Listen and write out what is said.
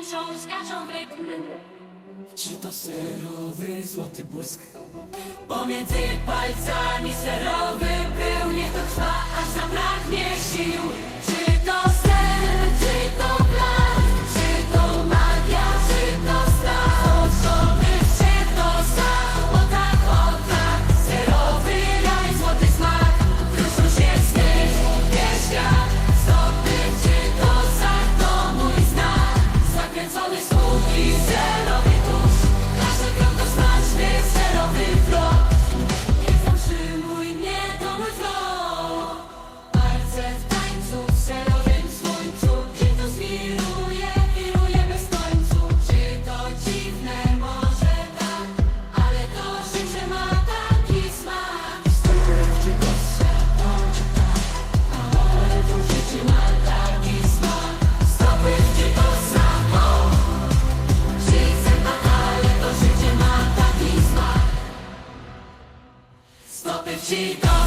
Tańczą, skaczą w rytm Czy to serowy złoty błysk? Pomiędzy palcami serowy był Niech to trwa, aż zabraknie sił 一度。